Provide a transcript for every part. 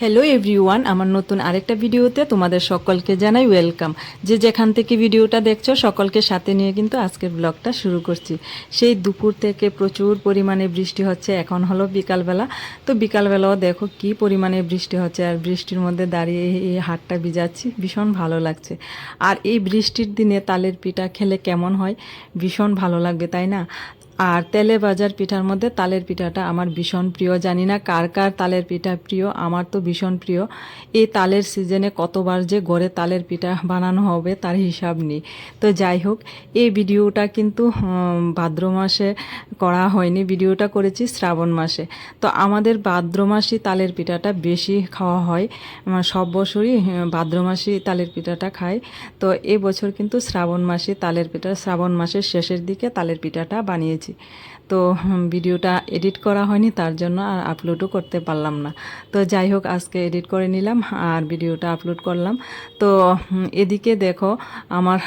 Hello everyone আমার নতুন আরেকটা ভিডিওতে তোমাদের সকলকে জানাই ওয়েলকাম যে যেখান থেকে ভিডিওটা দেখছ, সকলকে সাথে নিয়ে কিন্তু আজকের ব্লগটা শুরু করছি। সেই দুপুর থেকে প্রচুর পরিমাণে বৃষ্টি হচ্ছে, এখন হলো বিকালবেলা। তো বিকালবেলাও দেখো কি পরিমাণে বৃষ্টি হচ্ছে, আর বৃষ্টির মধ্যে দাঁড়িয়ে এই হাতটা ভিজাচ্ছি, ভীষণ ভালো লাগছে। আর এই বৃষ্টির দিনে তালের পিঠা খেলে কেমন হয়? ভীষণ ভালো লাগবে, তাই না? আর তেলে বাজার পিঠার মধ্যে তালের পিঠাটা আমার ভীষণ প্রিয়, জানি না কার কার তালের পিঠা প্রিয়, আমার তো ভীষণ প্রিয়। এই তালের সিজনে কতবার যে গড়ে তালের পিঠা বানানো হবে তার হিসাব নেই। তো যাই হোক, এই ভিডিওটা কিন্তু ভাদ্র মাসে করা হয়নি, ভিডিওটা করেছি শ্রাবণ মাসে। তো আমাদের ভাদ্র মাসে তালের পিঠাটা বেশি খাওয়া হয়। সব বছরই ভাদ্র মাসে তালের পিঠাটা খাই। তো এবছর কিন্তু শ্রাবণ মাসে তালের পিঠা, শ্রাবণ মাসের শেষের দিকে তালের পিঠাটা বানিয়েছি। তো ভিডিওটা এডিট করা হয়নি তার জন্য আর আপলোডও করতে পারলাম না। তো যাই হোক আজকে এডিট করে নিলাম আর ভিডিওটা আপলোড করলাম। তো এদিকে দেখো আমার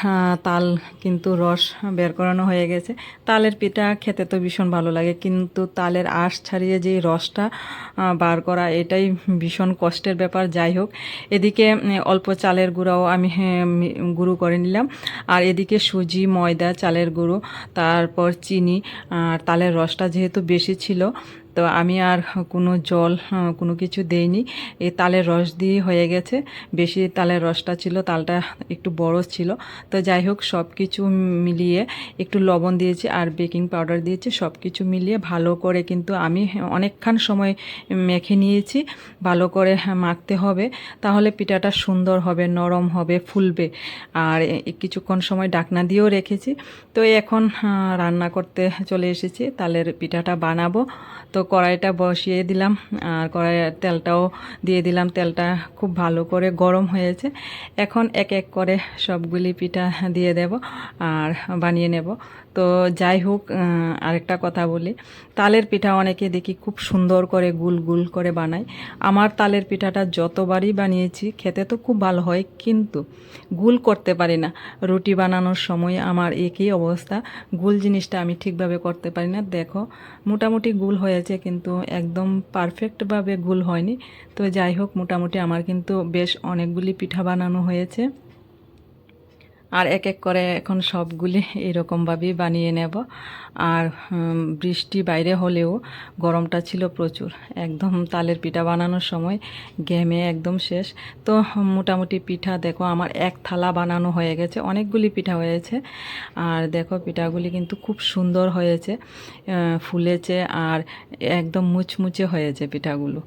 তাল কিন্তু রস বের করানো হয়ে গেছে। তালের পিঠা খেতে তো ভীষণ ভালো লাগে কিন্তু তালের আঁশ ছাড়িয়ে যে রসটা বার করা এটাই ভীষণ কষ্টের ব্যাপার। যাই হোক এদিকে অল্প চালের গুঁড়াও আমি হ্যাঁ, গুঁড়ো করে নিলাম। আর এদিকে সুজি ময়দা চালের গুঁড়ো তারপর চিনি আর তালের রসটা যেহেতু বেশি ছিল তো আমি আর কোনো জল কোনো কিছু দেইনি। এই তালের রস দিয়ে হয়ে গেছে। বেশি তালের রসটা ছিল, তালটা একটু বড় ছিল। তো যাই হোক সব কিছু মিলিয়ে একটু লবণ দিয়েছি আর বেকিং পাউডার দিয়েছি। সব কিছু মিলিয়ে ভালো করে কিন্তু আমি অনেকক্ষণ সময় মেখে নিয়েছি। ভালো করে মাখতে হবে, তাহলে পিঠাটা সুন্দর হবে, নরম হবে, ফুলবে। আর কিছুক্ষণ সময় ডাকনা দিয়েও রেখেছি। তো এখন রান্না করতে চলে এসেছি। তালের পিঠাটা বানাবো। তো কড়াইটা বসিয়ে দিলাম, আর কড়াইয়ের তেলটাও দিয়ে দিলাম। তেলটা খুব ভালো করে গরম হয়েছে। এখন এক এক করে সবগুলি পিঠা দিয়ে দেব আর বানিয়ে নেব। তো যাই হোক আরেকটা কথা বলি। তালের পিঠা অনেকে দেখি খুব সুন্দর করে গুল গুল করে বানায়। আমার তালের পিঠাটা যতবারই বানিয়েছি, খেতে তো খুব ভালো হয়, কিন্তু গুল করতে পারি না। রুটি বানানোর সময় আমার একই অবস্থা। গুল জিনিসটা আমি ঠিকভাবে করতে পারি না। দেখো, মোটামুটি গুল হয়েছে। কিন্তু একদম পারফেক্টভাবে গুল হয়নি। তো যাই হোক, মোটামুটি আমার কিন্তু বেশ অনেকগুলি পিঠা বানানো হয়েছে। আর এক এক করে এখন সবগুলি এরকমভাবেই বানিয়ে নেব। আর বৃষ্টি বাইরে হলেও গরমটা ছিল প্রচুর। একদম তালের পিঠা বানানোর সময় গেমে একদম শেষ। তো, মোটামুটি পিঠা দেখো আমার এক থালা বানানো হয়ে গেছে, অনেকগুলি পিঠা হয়েছে। আর দেখো পিঠাগুলি কিন্তু খুব সুন্দর হয়েছে ফুলেছে আর একদম মুচমুচে হয়েছে পিঠাগুলো।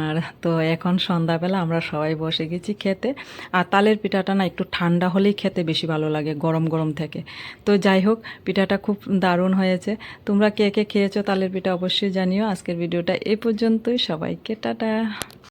আর তো এখন সন্ধ্যাবেলা আমরা সবাই বসে গেছি খেতে। আর তালের পিঠাটা না একটু ঠান্ডা হলেই খেতে বেশি ভালো লাগে, গরম গরম থেকে। তো যাই হোক, পিঠাটা খুব দারুণ হয়েছে। তোমরা কে কে খেয়েছো তালের পিঠা অবশ্যই জানিও। আজকের ভিডিওটা এ পর্যন্তই। সবাইকে টাটা।